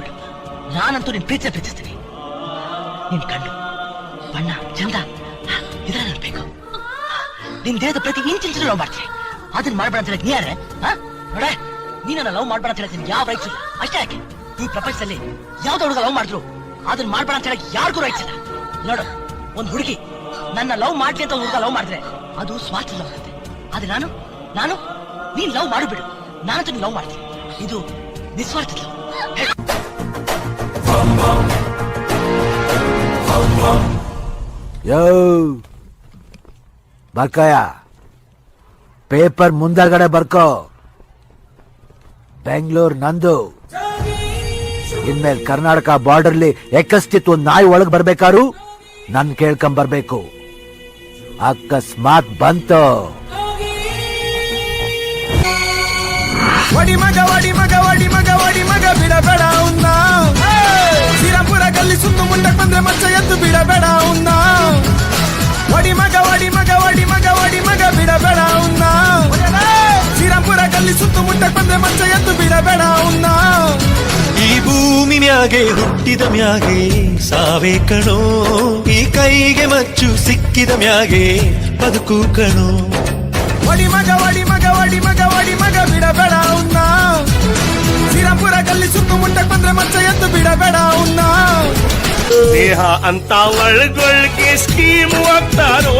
ಬಿಡು ನಾನಂತೂ ನಿನ್ ಪ್ರೀತಿ ಪ್ರೀತಿಸ್ತೀನಿ. ನಿನ್ ಕಣ್ಣು ಬಣ್ಣ, ಚಂದ ಇದ್ರ ನಿನ್ ದೇಹದ ಪ್ರತಿ ಇಂಚಿಂಚು ಲವ್ ಮಾಡ್ತೀನಿ ಅದನ್ನ ಮಾಡ್ಬೇಡ ಅಂತ ಹೇಳಕ್ ನೀ ಯಾರೇ ನೋಡ, ನೀನನ್ನ ಲವ್ ಮಾಡ್ಬೇಡ ಅಂತ ಹೇಳಕ್ ಯಾವ ರೈಟ್ಸ್ ಅಷ್ಟೇ ಯಾಕೆ? ಈ ಪ್ರಪಂಚದಲ್ಲಿ ಯಾವ್ದು ಹುಡುಗ ಲವ್ ಮಾಡಿದ್ರು ಅದನ್ನ ಮಾಡ್ಬೇಡ ಅಂತ ಹೇಳಕ್ ಯಾರಿಗೂ ರೈಟ್ಸ್ ಇಲ್ಲ. ನೋಡು, ಒಂದ್ ಹುಡುಗಿ, ನನ್ನ ಲವ್ ಮಾಡ್ಲಿ ಅಂತ ಹುಡುಗ ಲವ್ ಮಾಡಿದ್ರೆ ಅದು ಸ್ವಾರ್ಥ ಲವ್ ಆಗುತ್ತೆ. ನಾನು ನಾನು, ನೀನ್ ಲವ್ ಮಾಡಿಬಿಡು ನಾನಂತೂ ಲವ್ ಮಾಡ್ತೀನಿ. ಇದು ನಿಸ್ವಾರ್ಥ ಲವ್ ಯೋ ಬರ್ಕಯ್ಯ. ಪೇಪರ್ ಮುಂದಗಡೆ ಬರ್ಕೋ. ಬೆಂಗಳೂರು ನಂದು. ಇನ್ಮೇಲೆ ಕರ್ನಾಟಕ ಬಾರ್ಡರ್ಲಿ ಎಕ್ಕಸ್ತಿತ್ತು ಒಂದು ನಾಯಿ ಒಳಗೆ ಬರ್ಬೇಕಾರು? ನನ್ ಕೇಳ್ಕೊಂಡ್ ಬರ್ಬೇಕು. ಅಕಸ್ಮಾತ್ ಬಂತು. ಮಗ ಮಗ ಮಗ ವಡಿ ಮಗ ಬಿಡಬೇಡ ಅವನ್ನ ಶ್ರೀರಾಮ್ಪುರ ಗಲ್ಲಿ ಸುತ್ತು ಮುಂದಕ್ಕೆ ಬಂದ್ರೆ ಮಚ್ಚ ಎದ್ದು ಬಿಡಬೇಡ ಅವನ್ನ ವಡಿ ಮಗ ವಡಿ ಮಗ ವಡಿ ಮಗ ವಡಿ ಮಗ ಬಿಡಬೇಡ ಅವನ್ನ ಶ್ರೀರಾಮ್ಪುರ ಗಲ್ಲಿ ಸುತ್ತು ಮುಂದಕ್ಕೆ ಬಂದ್ರೆ ಮಚ್ಚ ಎದ್ದು ಬಿಡಬೇಡ ಅವನ್ನ ಈ ಭೂಮಿ ಮ್ಯಾಗೆ ಹುಟ್ಟಿದ ಮ್ಯಾಗೆ ಸಾವೇ ಕಣೋ ಈ ಕೈಗೆ ಮಚ್ಚು ಸಿಕ್ಕಿದ ಮ್ಯಾಗೆ ಬದುಕು ಕಣೋ ವಡಿ ಮಗ ವಡಿ ಮಗ ವಡಿ ಮಗ ವಡಿ ಮಗ ಬಿಡಬೇಡ ಅವನ್ನ ಶ್ರೀರಾಮ್ಪುರ ಗಲ್ಲಿ ಸುತ್ತು ಮುಂದಕ್ಕೆ ಬಂದ್ರೆ ಮಚ್ಚ ಎದ್ದು ಬಿಡಬೇಡ ಉನ್ನ ದೇಹ ಅಂತ ಒಳಗೊಳಗೆ ಸ್ಕೀಮು ಆಗ್ತಾರೋ?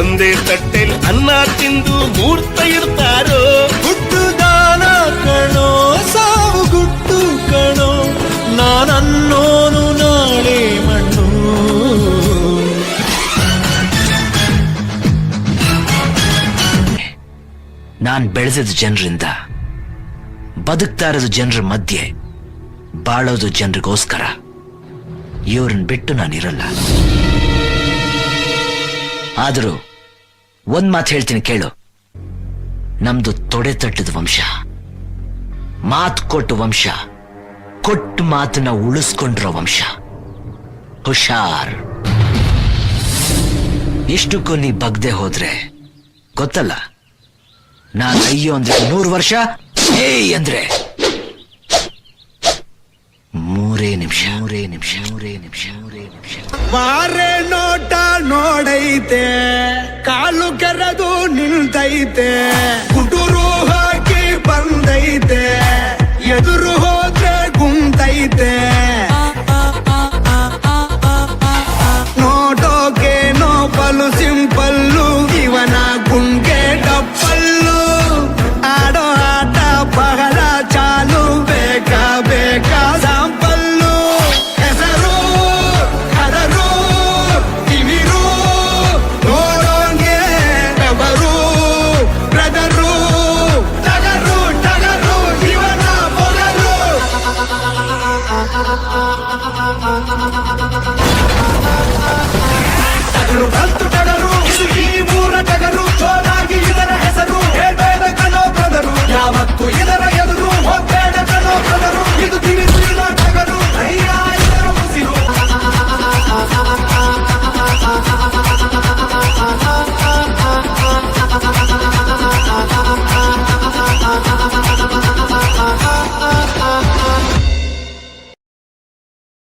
ಒಂದೇ ತಟ್ಟೆಲ್ ಅನ್ನ ತಿಂದು ಮೂರ್ತ ಇರ್ತಾರೋ? ಗುಟ್ಟು ದಾನ ಕಣೋ ಸಾವು ಗುಟ್ಟು ಕಣೋ ನಾನನ್ನೋನು ನಾಳೆ ಮಣ್ಣು. ನಾನ್ ಬೆಳೆಸಿದ ಜನರಿಂದ ಬದುಕ್ತಾ ಇರೋದು ಜನರ ಮಧ್ಯೆ, ಬಾಳೋದು ಜನರಿಗೋಸ್ಕರ. ಇವ್ರನ್ನ ಬಿಟ್ಟು ನಾನಿರಲ್ಲ. ಆದರೂ ಒಂದ್ ಮಾತು ಹೇಳ್ತೀನಿ ಕೇಳು. ನಮ್ದು ತೊಡೆ ತಟ್ಟದ ವಂಶ, ಮಾತು ಕೊಟ್ಟು ವಂಶ, ಕೊಟ್ಟು ಮಾತನ್ನ ಉಳಿಸ್ಕೊಂಡಿರೋ ವಂಶ. ಹುಷಾರ್. ಇಷ್ಟಕ್ಕೂ ನೀ ಬಗ್ದೆ ಹೋದ್ರೆ ಗೊತ್ತಲ್ಲ? ನಾನು ಅಯ್ಯೋ ಅಂದ್ರೆ ನೂರು ವರ್ಷ ಏಯ್ ಅಂದ್ರೆ ಮೂರೇ ನಿಮಿಷ. ಮೂರೇ ನಿಮಿಷ. ಮೂರೇ ನಿಮಿಷ. ಮೂರೇ ನಿಮಿಷ. ಬಾರೆ ನೋಟ ನೋಡೈತೆ. ಕಾಲು ಕೆರೆದು ನಿಲ್ತೈತೆ.